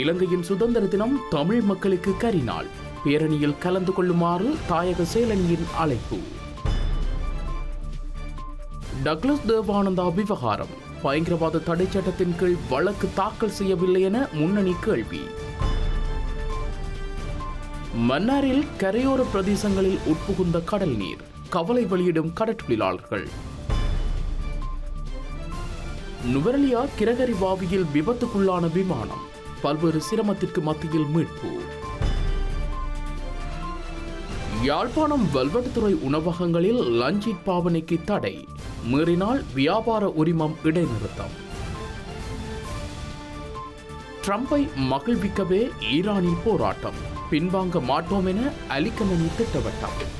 இலங்கையின் சுதந்திர தினம் தமிழ் மக்களுக்கு கரிநாள். பேரணியில் கலந்து கொள்ளுமாறு தாயக சேலனியின் அழைப்பு. டக்ளஸ் தேவானந்தா விவகாரம். பயங்கரவாத தடை சட்டத்தின் கீழ் வழக்கு தாக்கல் செய்யவில்லை என முன்னணி கேள்வி. மன்னாரில் கரையோர பிரதேசங்களில் உட்புகுந்த கடல் நீர். கவலை வெளியிடும் கடற்றொழிலாளர்கள் நுவரலியா கிரகரி வாவியில் விபத்துக்குள்ளான விமானம். பல்வேறு சிரமத்திற்கு மத்தியில் மீட்பு. யாழ்ப்பாணம் வல்வட்டுத்துறை உணவகங்களில் லஞ்சிட் பாவனைக்கு தடை. மீறினால் வியாபார உரிமம் இடைநிறுத்தம். ட்ரம்பை மகிழ்விக்கவே ஈரானில் போராட்டம். பின்வாங்க மாட்டோம் என அலிகமணி திட்டவட்டம்.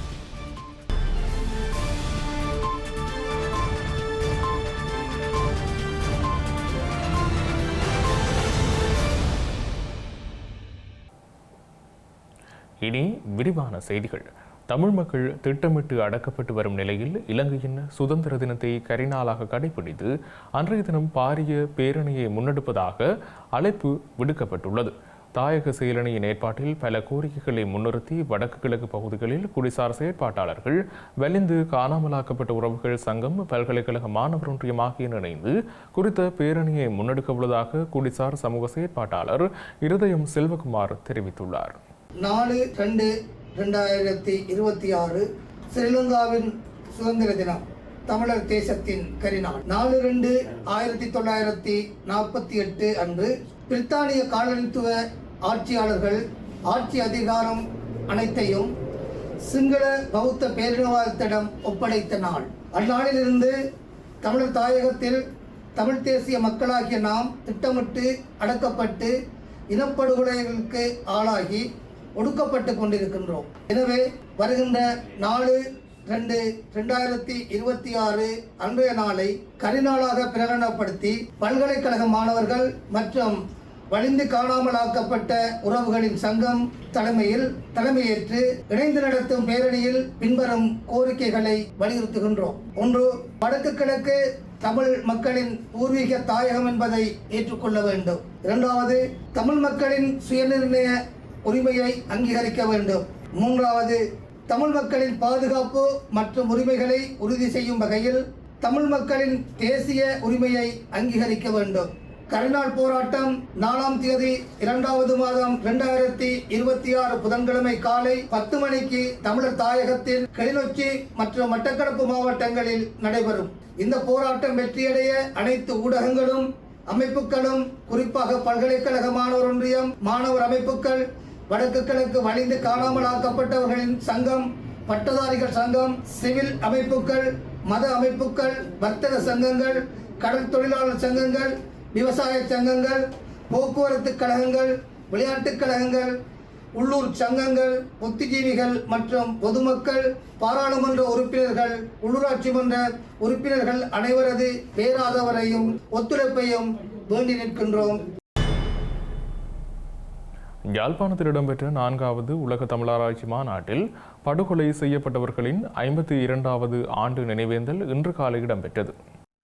இனி விரிவான செய்திகள். தமிழ் மக்கள் திட்டமிட்டு அடக்கப்பட்டு வரும் நிலையில் இலங்கையின் சுதந்திர தினத்தை கரிநாளாக கடைபிடித்து அன்றைய தினம் பாரிய பேரணியை முன்னெடுப்பதாக அழைப்பு விடுக்கப்பட்டுள்ளது. தாயக செயலணியின் ஏற்பாட்டில் பல கோரிக்கைகளை முன்னிறுத்தி வடக்கு கிழக்கு பகுதிகளில் குடிசார் செயற்பாட்டாளர்கள் வலிந்து காணாமலாக்கப்பட்ட உறவுகள் சங்கம் பல்கலைக்கழக மாணவர் ஒன்றியம் ஆகிய இணைந்து குறித்த பேரணியை முன்னெடுக்க உள்ளதாக குடிசார் சமூக செயற்பாட்டாளர் இருதயம் செல்வகுமார் தெரிவித்துள்ளார். நாலு ரெண்டு ரெண்டாயிரத்தி இருபத்தி ஆறு ஸ்ரீலங்காவின் சுதந்திர தினம் தமிழர் தேசத்தின் கரிநாள். நாலு ரெண்டு ஆயிரத்தி தொள்ளாயிரத்தி நாற்பத்தி எட்டு அன்று பிரித்தானிய காலனித்துவ ஆட்சியாளர்கள் ஆட்சி அதிகாரம் அனைத்தையும் சிங்கள பௌத்த பேரினவாதத்திடம் ஒப்படைத்த நாள். அந்நாளிலிருந்து தமிழர் தாயகத்தில் தமிழ் தேசிய மக்களாகிய நாம் திட்டமிட்டு அடக்கப்பட்டு இனப்படுகொலைகளுக்கு ஆளாகி ஒடுக்கப்பட்டு கொண்டிருக்கின்றோம். எனவே வருகின்ற நாலு ரெண்டு ரெண்டாயிரத்தி இருபத்தி ஆறு அன்றைய நாளை கரிநாளாக பிரகடனப்படுத்தி பல்கலைக்கழக மாணவர்கள் மற்றும் வலிந்து காணாமலாக்கப்பட்ட உறவுகளின் சங்கம் தலைமையில் தலைமையேற்று இணைந்து நடத்தும் பேரணியில் பின்வரும் கோரிக்கைகளை வலியுறுத்துகின்றோம். ஒன்று வடக்கு கிழக்கு தமிழ் மக்களின் பூர்வீக தாயகம் என்பதை ஏற்றுக்கொள்ள வேண்டும். இரண்டாவது தமிழ் மக்களின் சுயநிர்ணய உரிமையை அங்கீகரிக்க வேண்டும். மூன்றாவது தமிழ் மக்களின் பாதுகாப்பு மற்றும் உரிமைகளை உறுதி செய்யும் வகையில் தமிழ் மக்களின் தேசிய உரிமையை அங்கீகரிக்க வேண்டும். கருநாள் போராட்டம் நாலாம் தேதி இரண்டாவது மாதம் இரண்டாயிரத்தி இருபத்தி ஆறு புதன்கிழமை காலை பத்து மணிக்கு தமிழர் தாயகத்தில் கிளிநொச்சி மற்றும் மட்டக்களப்பு மாவட்டங்களில் நடைபெறும். இந்த போராட்டம் வெற்றியடைய அனைத்து ஊடகங்களும் அமைப்புகளும் குறிப்பாக பல்கலைக்கழக மாணவர் ஒன்றியம் மாணவர் அமைப்புகள் வடக்கு கிழக்கு வலிந்து காணாமல் ஆக்கப்பட்டவர்களின் சங்கம் பட்டதாரிகள் சங்கம் சிவில் அமைப்புகள் மத அமைப்புகள் வர்த்தக சங்கங்கள் கடல் தொழிலாளர் சங்கங்கள் விவசாய சங்கங்கள் போக்குவரத்து கழகங்கள் விளையாட்டுக் கழகங்கள் உள்ளூர் சங்கங்கள் புத்திஜீவிகள் மற்றும் பொதுமக்கள் பாராளுமன்ற உறுப்பினர்கள் உள்ளூராட்சி மன்ற உறுப்பினர்கள் அனைவரது பேராதவரையும் ஒத்துழைப்பையும் வேண்டி நிற்கின்றோம். யாழ்ப்பாணத்தில் இடம்பெற்ற நான்காவது உலக தமிழாராய்ச்சி மாநாட்டில் படுகொலை செய்யப்பட்டவர்களின் ஐம்பத்தி இரண்டாவது ஆண்டு நினைவேந்தல் இன்று காலை இடம்பெற்றது.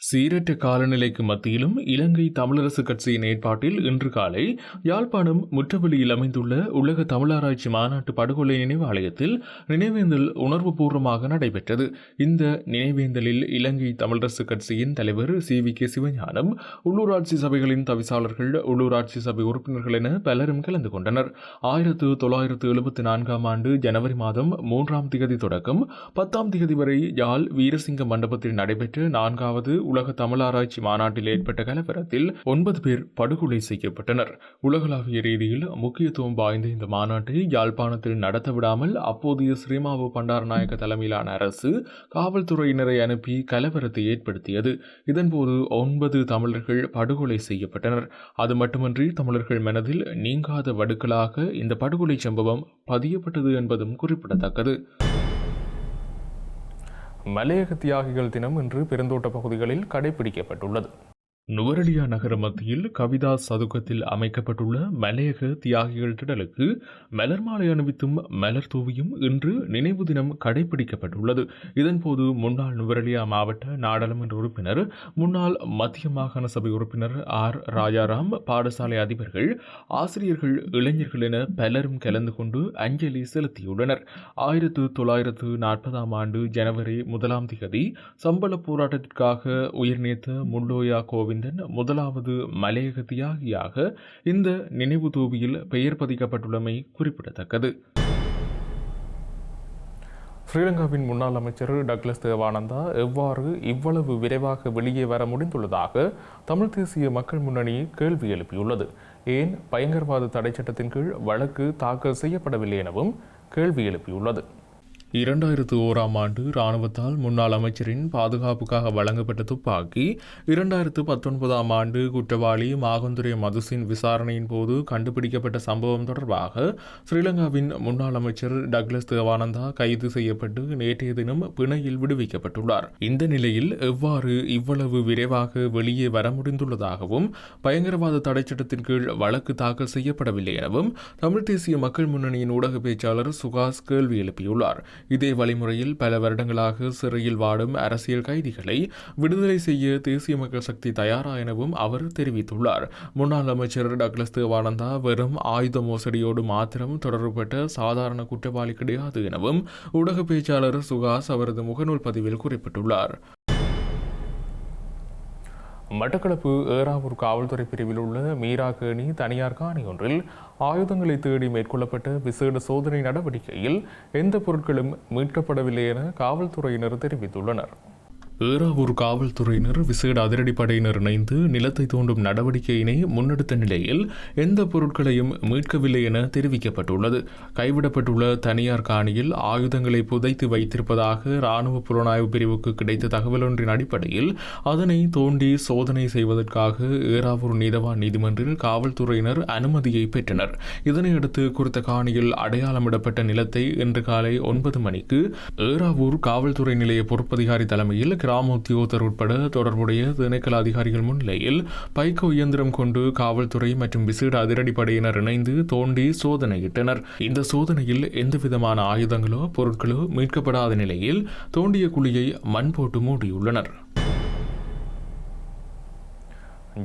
சீரற்ற காலநிலைக்கு மத்தியிலும் இலங்கை தமிழரசு கட்சியின் ஏற்பாட்டில் இன்று காலை யாழ்ப்பாணம் முற்றவெளியில் அமைந்துள்ள உலக தமிழாராய்ச்சி மாநாட்டு படுகொலை நினைவாலயத்தில் நினைவேந்தல் உணர்வுபூர்வமாக நடைபெற்றது. இந்த நினைவேந்தலில் இலங்கை தமிழரசு கட்சியின் தலைவர் சி. வி. கே. சிவஞானம் உள்ளூராட்சி சபைகளின் தவிசாளர்கள் உள்ளூராட்சி சபை உறுப்பினர்கள் என பலரும் கலந்து கொண்டனர். ஆயிரத்து தொள்ளாயிரத்து எழுபத்தி நான்காம் ஆண்டு ஜனவரி மாதம் மூன்றாம் திகதி தொடக்கம் பத்தாம் திகதி வரை யாழ் வீரசிங்க மண்டபத்தில் நடைபெற்ற நான்காவது உலக தமிழாராய்ச்சி மாநாட்டில் ஏற்பட்ட கலவரத்தில் ஒன்பது பேர் படுகொலை செய்யப்பட்டனர். உலகளாவிய ரீதியில் முக்கியத்துவம் வாய்ந்த இந்த மாநாட்டை யாழ்ப்பாணத்தில் நடத்த விடாமல் அப்போதைய ஸ்ரீமாவு பண்டாரநாயக்க தலைமையிலான அரசு காவல்துறையினரை அனுப்பி கலவரத்தை ஏற்படுத்தியது. இதன்போது ஒன்பது தமிழர்கள் படுகொலை செய்யப்பட்டனர். அது மட்டுமன்றி தமிழர்கள் மனதில் நீங்காத வடுக்களாக இந்த படுகொலை சம்பவம் பதியப்பட்டது என்பதும் குறிப்பிடத்தக்கது. மலையக தியாகிகள் தினம் இன்று பெருந்தோட்ட பகுதிகளில் கடைபிடிக்கப்பட்டுள்ளது. நுவரலியா நகர மத்தியில் கவிதா சதுக்கத்தில் அமைக்கப்பட்டுள்ள மலையக தியாகிகள் திடலுக்கு மலர் மாலை அணிவித்தும் மலர் தூவியும் இன்று நினைவு தினம் கடைபிடிக்கப்பட்டுள்ளது. இதன்போது முன்னாள் நுவரலியா மாவட்ட நாடாளுமன்ற உறுப்பினர் முன்னாள் மத்திய மாகாண சபை உறுப்பினர் ஆர். ராஜாராம் பாடசாலை அதிபர்கள் ஆசிரியர்கள் இளைஞர்கள் என பலரும் கலந்து கொண்டு அஞ்சலி செலுத்தியுள்ளனர். ஆயிரத்து தொள்ளாயிரத்து நாற்பதாம் ஆண்டு ஜனவரி முதலாம் திகதி சம்பள போராட்டத்திற்காக உயிர்நீத்த முள்ளோயா கோவிந்தன் முதலாவது மலையக தியாகியாக இந்த நினைவு தூவியில் பெயர் பதிக்கப்பட்டுள்ளமை குறிப்பிடத்தக்கது. ஸ்ரீலங்காவின் முன்னாள் அமைச்சர் டக்ளஸ் தேவானந்தா எவ்வாறு இவ்வளவு விரைவாக வெளியே வர முடிந்துள்ளதாக தமிழ் தேசிய மக்கள் முன்னணி கேள்வி எழுப்பியுள்ளது. ஏன் பயங்கரவாத தடை சட்டத்தின் கீழ் வழக்கு தாக்கல் செய்யப்படவில்லை எனவும் கேள்வி எழுப்பியுள்ளது. இரண்டாயிரத்து ஓராம் ஆண்டு இராணுவத்தால் முன்னாள் அமைச்சரின் பாதுகாப்புக்காக வழங்கப்பட்ட துப்பாக்கி இரண்டாயிரத்து பத்தொன்பதாம் ஆண்டு குற்றவாளி மாகந்துரை மதுசின் விசாரணையின் போது கண்டுபிடிக்கப்பட்ட சம்பவம் தொடர்பாக ஸ்ரீலங்காவின் முன்னாள் அமைச்சர் டக்ளஸ் தேவானந்தா கைது செய்யப்பட்டு நேற்றைய தினம் பிணையில் விடுவிக்கப்பட்டுள்ளார். இந்த நிலையில் எவ்வாறு இவ்வளவு விரைவாக வெளியே வர முடிந்துள்ளதாகவும் பயங்கரவாத தடைச்சட்டத்தின் கீழ் வழக்கு தாக்கல் செய்யப்படவில்லை எனவும் தமிழ் தேசிய மக்கள் முன்னணியின் ஊடக பேச்சாளர் சுகாஸ் கேள்வி எழுப்பியுள்ளார். இதே வழிமுறையில் பல வருடங்களாக சிறையில் வாடும் அரசியல் கைதிகளை விடுதலை செய்ய தேசிய மக்கள் சக்தி தயாரா எனவும் அவர் தெரிவித்துள்ளார். முன்னாள் அமைச்சர் டக்ளஸ் தேவானந்தா வெறும் ஆயுத மோசடியோடு மாத்திரம் தொடர்புபட்ட சாதாரண குற்றவாளி கிடையாது எனவும் ஊடக பேச்சாளர் சுகாஸ் அவரது முகநூல் பதிவில் குறிப்பிட்டுள்ளார். மட்டக்களப்பு ஏறாவூர் காவல்துறை பிரிவில் உள்ள மீரா கேணி தனியார் காணி ஒன்றில் ஆயுதங்களை தேடி மேற்கொள்ளப்பட்ட விசேட சோதனை நடவடிக்கையில் எந்த பொருட்களும் மீட்கப்படவில்லை என காவல்துறையினர் தெரிவித்துள்ளனர். ஏறாவூர் காவல்துறையினர் விசேட அதிரடிப்படையினர் இணைந்து நிலத்தை தோண்டும் நடவடிக்கையினை முன்னெடுத்த நிலையில் எந்த பொருட்களையும் மீட்கவில்லை என தெரிவிக்கப்பட்டுள்ளது. கைவிடப்பட்டுள்ள தனியார் காணியில் ஆயுதங்களை புதைத்து வைத்திருப்பதாக இராணுவ புலனாய்வு பிரிவுக்கு கிடைத்த தகவல் ஒன்றின் அடிப்படையில் அதனை தோண்டி சோதனை செய்வதற்காக ஏறாவூர் நீதவான் நீதிமன்றில் காவல்துறையினர் அனுமதியை பெற்றனர். இதனையடுத்து குறித்த காணியில் அடையாளமிடப்பட்ட நிலத்தை இன்று காலை ஒன்பது மணிக்கு ஏறாவூர் காவல்துறை நிலைய பொறுப்பதிகாரி தலைமையில் கிராமோத்தியோதர் உட்பட தொடர்புடைய திணைக்கள அதிகாரிகள் முன்னிலையில் பைக்கோ இயந்திரம் கொண்டு காவல்துறை மற்றும் விசேட அதிரடிப்படையினர் இணைந்து தோண்டி சோதனையிட்டனர். இந்த சோதனையில் எந்தவிதமான ஆயுதங்களோ பொருட்களோ மீட்கப்படாத நிலையில் தோண்டிய குழியை மண் போட்டு மூடியுள்ளனர்.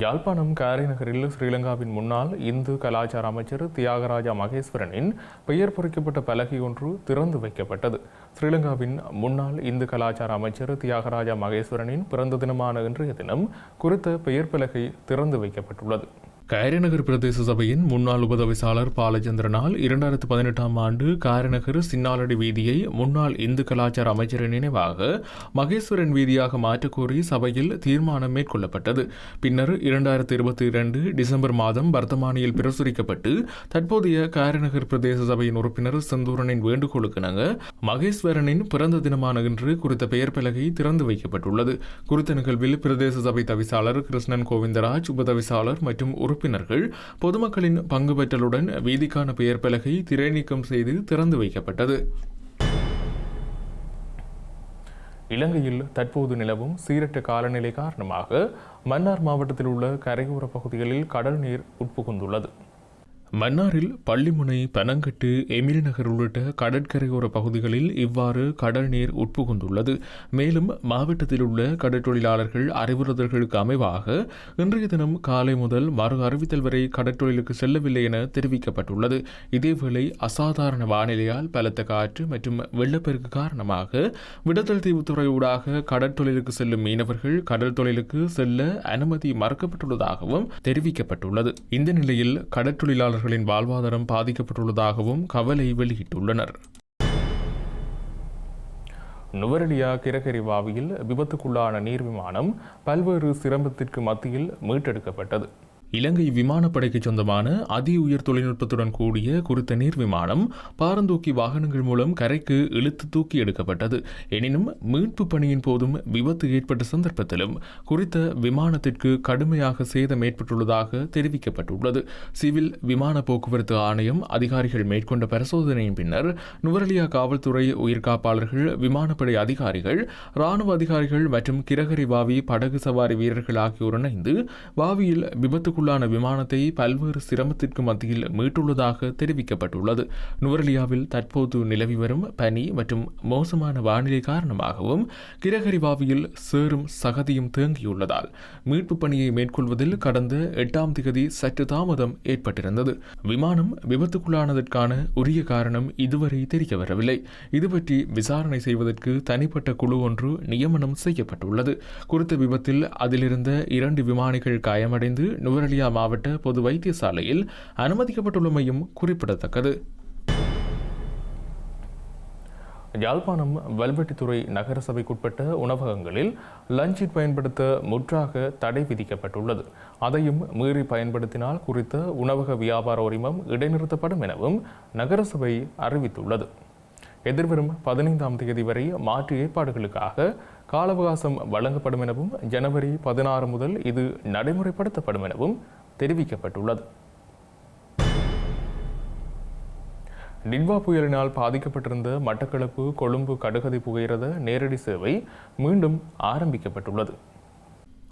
யாழ்ப்பாணம் காரை நகரில் ஸ்ரீலங்காவின் முன்னாள் இந்து கலாச்சார அமைச்சர் தியாகராஜா மகேஸ்வரனின் பெயர் பொறிக்கப்பட்ட பலகை ஒன்று திறந்து வைக்கப்பட்டது. ஸ்ரீலங்காவின் முன்னாள் இந்து கலாச்சார அமைச்சர் தியாகராஜா மகேஸ்வரனின் பிறந்த தினமான இன்றைய தினம் குறித்த பெயர் பலகை திறந்து வைக்கப்பட்டுள்ளது. காரிநகர் பிரதேச சபையின் முன்னாள் உபதவிசாளர் பாலச்சந்திரனால் இரண்டாயிரத்து பதினெட்டாம் ஆண்டு காரிநகர் சின்னாலடி வீதியை முன்னாள் இந்து கலாச்சார அமைச்சரின் நினைவாக மகேஸ்வரன் வீதியாக மாற்றக்கோரி சபையில் தீர்மானம் மேற்கொள்ளப்பட்டது. பின்னர் இரண்டாயிரத்து இருபத்தி இரண்டு டிசம்பர் மாதம் வர்த்தமானியில் பிரசுரிக்கப்பட்டு தற்போதைய காரிநகர் பிரதேச சபையின் உறுப்பினர் செந்தூரனின் வேண்டுகோளுக்கிணங்க மகேஸ்வரனின் பிறந்த தினமான இன்று குறித்த பெயர் பலகை திறந்து வைக்கப்பட்டுள்ளது. குறித்த நிகழ்வில் பிரதேச சபை தவிசாளர் கிருஷ்ணன் கோவிந்தராஜ் உபதவிசாளர் மற்றும் உறுப்பினர்கள் பொதுமக்களின் பங்கு பெற்றலுடன் வீதிக்கான பெயர் பலகை திரைநீக்கம் செய்து திறந்து வைக்கப்பட்டது. இலங்கையில் தற்போது நிலவும் சீரற்ற காலநிலை காரணமாக மன்னார் மாவட்டத்தில் உள்ள கரையோர பகுதிகளில் கடல் நீர் உட்புகுந்துள்ளது. மன்னாரில் பள்ளிமுனை பனங்கட்டு எமிலி நகர் உள்ளிட்ட கடற்கரையோர பகுதிகளில் இவ்வாறு கடல் நீர் உட்புகுந்துள்ளது. மேலும் மாவட்டத்தில் உள்ள கடற்தொழிலாளர்கள் அறிவுறுத்தல்களுக்கு அமைவாக இன்றைய தினம் காலை முதல் மறு அறிவித்தல் வரை கடற்தொழிலுக்கு செல்லவில்லை என தெரிவிக்கப்பட்டுள்ளது. இதேவேளை அசாதாரண வானிலையால் பலத்த காற்று மற்றும் வெள்ளப்பெருக்கு காரணமாக விடுதல் தீவுத்துறை ஊடாக கடற்தொழிலுக்கு செல்லும் மீனவர்கள் கடல் தொழிலுக்கு செல்ல அனுமதி மறுக்கப்பட்டுள்ளதாகவும் தெரிவிக்கப்பட்டுள்ளது. இந்த நிலையில் கடற்தொழிலாளர்கள் அவர்களின் வாழ்வாதாரம் பாதிக்கப்பட்டுள்ளதாகவும் கவலை வெளியிட்டுள்ளனர். நுவரெலியா கிரகரி வாவியில் விபத்துக்குள்ளான நீர் விமானம் பல்வேறு சிரமத்திற்கு மத்தியில் மீட்டெடுக்கப்பட்டது. இலங்கை விமானப்படைக்கு சொந்தமான அதி உயர் தொழில்நுட்பத்துடன் கூடிய குறித்த நீர் விமானம் பாரந்தூக்கி வாகனங்கள் மூலம் கரைக்கு இழுத்து தூக்கி எடுக்கப்பட்டது. எனினும் மீட்பு பணியின் போதும் விபத்து ஏற்பட்ட சந்தர்ப்பத்திலும் குறித்த விமானத்திற்கு கடுமையாக சேதம் ஏற்பட்டுள்ளதாக தெரிவிக்கப்பட்டுள்ளது. சிவில் விமான போக்குவரத்து ஆணையம் அதிகாரிகள் மேற்கொண்ட பரிசோதனையின் பின்னர் நுவரலியா காவல்துறை உயிர்காப்பாளர்கள் விமானப்படை அதிகாரிகள் ராணுவ அதிகாரிகள் மற்றும் கிரகரி வாவி படகு சவாரி வீரர்கள் ஆகியோர் இணைந்து வாவியில் விபத்துக்குள்ளான விமானத்தை பல்வேறு சிரமத்திற்கு மத்தியில் மீட்டுள்ளதாக தெரிவிக்கப்பட்டுள்ளது. நுவரலியாவில் தற்போது நிலவி வரும் பனி மற்றும் மோசமான வானிலை காரணமாகவும் கிரகரி வாவியில் சேறும் சகதியும் தேங்கியுள்ளதால் மீட்பு பணியை மேற்கொள்வதில் கடந்த எட்டாம் திகதி சற்று தாமதம் ஏற்பட்டிருந்தது. விமானம் விபத்துக்குள்ளானதற்கான உரிய காரணம் இதுவரை தெரிய வரவில்லை இது பற்றி விசாரணை செய்வதற்கு தனிப்பட்ட குழு ஒன்று நியமனம் செய்யப்பட்டுள்ளது. குறித்த விபத்தில் அதிலிருந்த இரண்டு விமானிகள் காயமடைந்து ஆஸ்திரேலியா மாவட்ட பொது வைத்தியசாலையில் அனுமதிக்கப்பட்டுள்ளமையும் குறிப்பிடத்தக்கது. யாழ்ப்பாணம் வல்வெட்டித்துறை நகரசபைக்குட்பட்ட உணவகங்களில் லஞ்சிட் பயன்படுத்த முற்றாக தடை விதிக்கப்பட்டுள்ளது. அதையும் மீறி பயன்படுத்தினால் குறித்த உணவக வியாபார உரிமம் இடைநிறுத்தப்படும் எனவும் நகரசபை அறிவித்துள்ளது. எதிர்வரும் பதினைந்தாம் தேதி வரை மாற்று ஏற்பாடுகளுக்காக கால அவகாசம் வழங்கப்படும் எனவும் ஜனவரி பதினாறு முதல் இது நடைமுறைப்படுத்தப்படும் எனவும் தெரிவிக்கப்பட்டுள்ளது. டிட்வா புயலினால் பாதிக்கப்பட்டிருந்த மட்டக்களப்பு கொழும்பு கடுகதி புகையிரத நேரடி சேவை மீண்டும் ஆரம்பிக்கப்பட்டுள்ளது.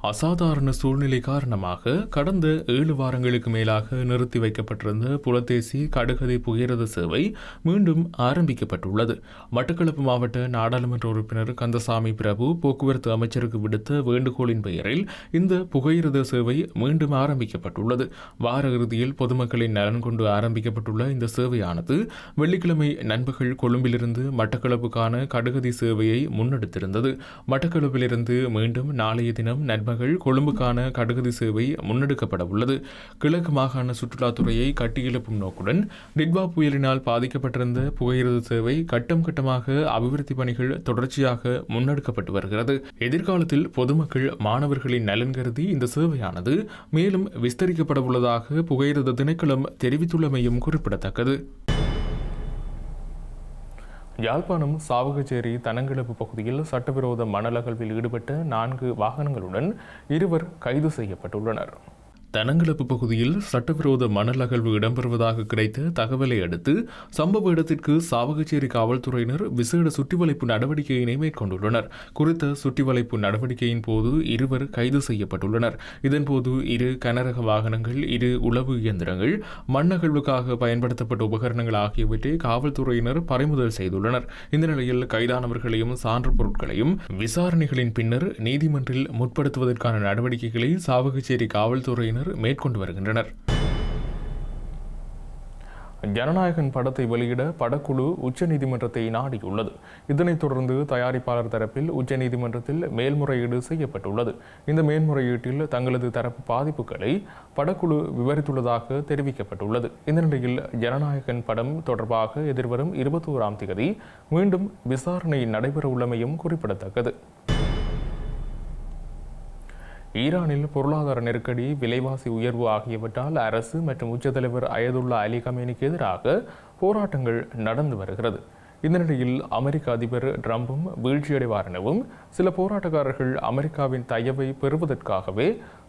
அசாதாரண சூழ்நிலை காரணமாக கடந்த ஏழு வாரங்களுக்கு மேலாக நிறுத்தி வைக்கப்பட்டிருந்த புலத்தேசி கடுகதை புகையிரத சேவை மீண்டும் ஆரம்பிக்கப்பட்டுள்ளது. மட்டக்களப்பு மாவட்ட நாடாளுமன்ற உறுப்பினர் கந்தசாமி பிரபு போக்குவரத்து அமைச்சருக்கு விடுத்த வேண்டுகோளின் பெயரில் இந்த புகையிரத சேவை மீண்டும் ஆரம்பிக்கப்பட்டுள்ளது. வார இறுதியில் பொதுமக்களின் நலன் கொண்டு ஆரம்பிக்கப்பட்டுள்ள இந்த சேவையானது வெள்ளிக்கிழமை நண்பகல் கொழும்பிலிருந்து மட்டக்களப்புக்கான கடுகதி சேவையை முன்னெடுத்திருந்தது. மட்டக்களப்பிலிருந்து மீண்டும் நாளைய தினம் நண்பகல் கொழும்புக்கான கடுகதி சேவை முன்னெடுக்கப்பட உள்ளது. கிழக்கு மாகாண சுற்றுலாத்துறையை கட்டியெழுப்பும் நோக்குடன் டிட்வா புயலினால் பாதிக்கப்பட்டிருந்த புகையிரத சேவை கட்டம் கட்டமாக அபிவிருத்தி பணிகள் தொடர்ச்சியாக முன்னெடுக்கப்பட்டு வருகிறது. எதிர்காலத்தில் பொதுமக்கள் மாணவர்களின் நலன் கருதி இந்த சேவையானது மேலும் விஸ்தரிக்கப்பட உள்ளதாக புகையிரத திணைக்களம் தெரிவித்துள்ளமையும் குறிப்பிடத்தக்கது. யாழ்ப்பாணம் சாவகச்சேரி தனங்கிழப்பு பகுதியில் சட்டவிரோத மணல் அகழ்வில் ஈடுபட்ட நான்கு வாகனங்களுடன் இருவர் கைது செய்யப்பட்டுள்ளனர். தனங்களப்பு பகுதியில் சட்டவிரோத மணல் அகழ்வு இடம்பெறுவதாக கிடைத்த தகவலை அடுத்து சம்பவ இடத்திற்கு சாவகச்சேரி காவல்துறையினர் விசேட சுற்றிவளைப்பு நடவடிக்கையினை மேற்கொண்டுள்ளனர். குறித்த சுற்றிவளைப்பு நடவடிக்கையின் போது இருவர் கைது செய்யப்பட்டுள்ளனர். இதன்போது இரு கனரக வாகனங்கள் இரு உளவு இயந்திரங்கள் மண்ணகழ்வுக்காக பயன்படுத்தப்பட்ட உபகரணங்கள் ஆகியவற்றை காவல்துறையினர் பறிமுதல் செய்துள்ளனர். இந்த நிலையில் கைதானவர்களையும் சான்று பொருட்களையும் விசாரணைகளின் பின்னர் நீதிமன்றில் முற்படுத்துவதற்கான நடவடிக்கைகளை சாவகச்சேரி காவல்துறையினர் மேற்கொண்டு வருகின்றனர். ஜனநாயகன் படத்தை வெளியிட படக்குழு உச்சநீதிமன்றத்தை நாடியுள்ளது. இதனைத் தொடர்ந்து தயாரிப்பாளர் தரப்பில் உச்சநீதிமன்றத்தில் மேல்முறையீடு செய்யப்பட்டுள்ளது. இந்த மேல்முறையீட்டில் தங்களது தரப்பு பாதிப்புகளை படக்குழு விவரித்துள்ளதாக தெரிவிக்கப்பட்டுள்ளது. இந்த நிலையில் ஜனநாயகன் படம் தொடர்பாக எதிர்வரும் இருபத்தோராம் தேதி மீண்டும் விசாரணை நடைபெறவுள்ளமையும் குறிப்பிடத்தக்கது. ஈரானில் பொருளாதார நெருக்கடி விலைவாசி உயர்வு ஆகியவற்றால் அரசு மற்றும் உச்சத்தலைவர் அயதுல்லா அலி கமேனிக்கு எதிராக போராட்டங்கள் நடந்து வருகிறது. இந்த நிலையில் அமெரிக்க அதிபர் ட்ரம்பும் வீழ்ச்சியடைவார் எனவும் சில போராட்டக்காரர்கள் அமெரிக்காவின் தயவை பெறுவதற்காகவே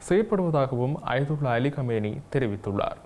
செயற்படுவதாகவும் அயதுல்லா அலி கமேனி தெரிவித்துள்ளார்.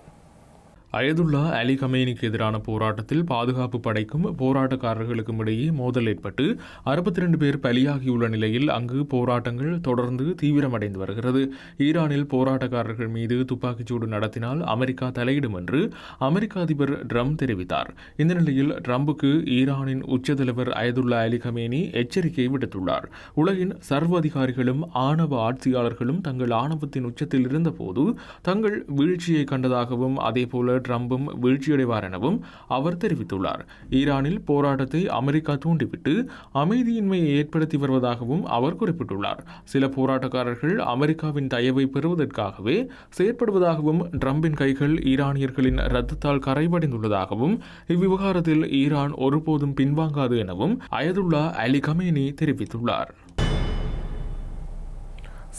அயதுல்லா அலி கமேனிக்கு எதிரான போராட்டத்தில் பாதுகாப்பு படைக்கும் போராட்டக்காரர்களுக்கும் இடையே மோதல் ஏற்பட்டு அறுபத்தி ரெண்டு பேர் பலியாகியுள்ள நிலையில் அங்கு போராட்டங்கள் தொடர்ந்து தீவிரமடைந்து வருகிறது. ஈரானில் போராட்டக்காரர்கள் மீது துப்பாக்கிச்சூடு நடத்தினால் அமெரிக்கா தலையிடும் என்று அமெரிக்க அதிபர் ட்ரம்ப் தெரிவித்தார். இந்த நிலையில் ட்ரம்புக்கு ஈரானின் உச்ச தலைவர் அயதுல்லா அலி கமேனி எச்சரிக்கை விடுத்துள்ளார். உலகின் சர்வ அதிகாரிகளும் ஆணவ ஆட்சியாளர்களும் தங்கள் ஆணவத்தின் உச்சத்தில் இருந்தபோது தங்கள் வீழ்ச்சியை கண்டதாகவும் அதேபோல ட்ரம்பும் வீழ்ச்சியடைவார் எனவும் அவர் தெரிவித்துள்ளார். ஈரானில் போராட்டத்தை அமெரிக்கா தூண்டிவிட்டு அமைதியின்மையை ஏற்படுத்தி வருவதாகவும் அவர் குறிப்பிட்டுள்ளார். சில போராட்டக்காரர்கள் அமெரிக்காவின் தயவை பெறுவதற்காகவே செயற்படுவதாகவும் ட்ரம்பின் கைகள் ஈரானியர்களின் ரத்தத்தால் கரைபடைந்துள்ளதாகவும் இவ்விவகாரத்தில் ஈரான் ஒருபோதும் பின்வாங்காது எனவும் அயதுல்லா அலி கமேனி தெரிவித்துள்ளார்.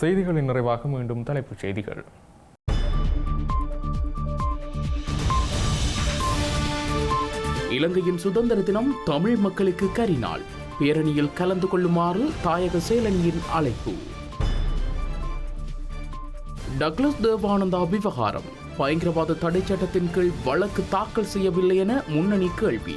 செய்திகளின் நிறைவாக மீண்டும் தலைப்புச் செய்திகள். இலங்கையின் சுதந்திர தினம் தமிழ் மக்களுக்கு கரிநாள். பேரணியில் கலந்து கொள்ளுமாறு தாயக சேலனியின் அழைப்பு. டக்ளஸ் தேவானந்தா விவகாரம். பயங்கரவாத தடை சட்டத்தின் கீழ் வழக்கு தாக்கல் செய்யவில்லை என முன்னணி கேள்வி.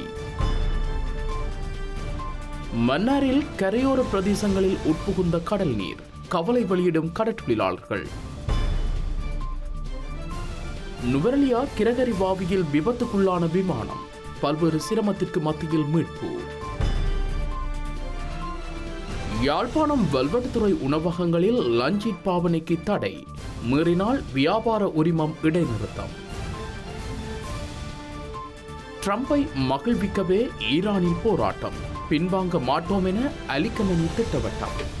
மன்னாரில் கரையோர பிரதேசங்களில் உட்புகுந்த கடல் நீர். கவலை வெளியிடும் கடற்றொழிலாளர்கள் நுவரலியா கிரகரி வாவியில் விபத்துக்குள்ளான விமானம். பல்வேறு சிரமத்திற்கு மத்தியில் மீட்பு. யாழ்ப்பாணம் வல்வட்டுத்துறை உணவகங்களில் லஞ்சிட் பாவனைக்கு தடை. மீறினால் வியாபார உரிமம் இடைநிறுத்தம். ட்ரம்பை மகிழ்விக்கவே ஈரானில் போராட்டம். பின்வாங்க மாட்டோம் என அலிகமணி திட்டவட்டம்.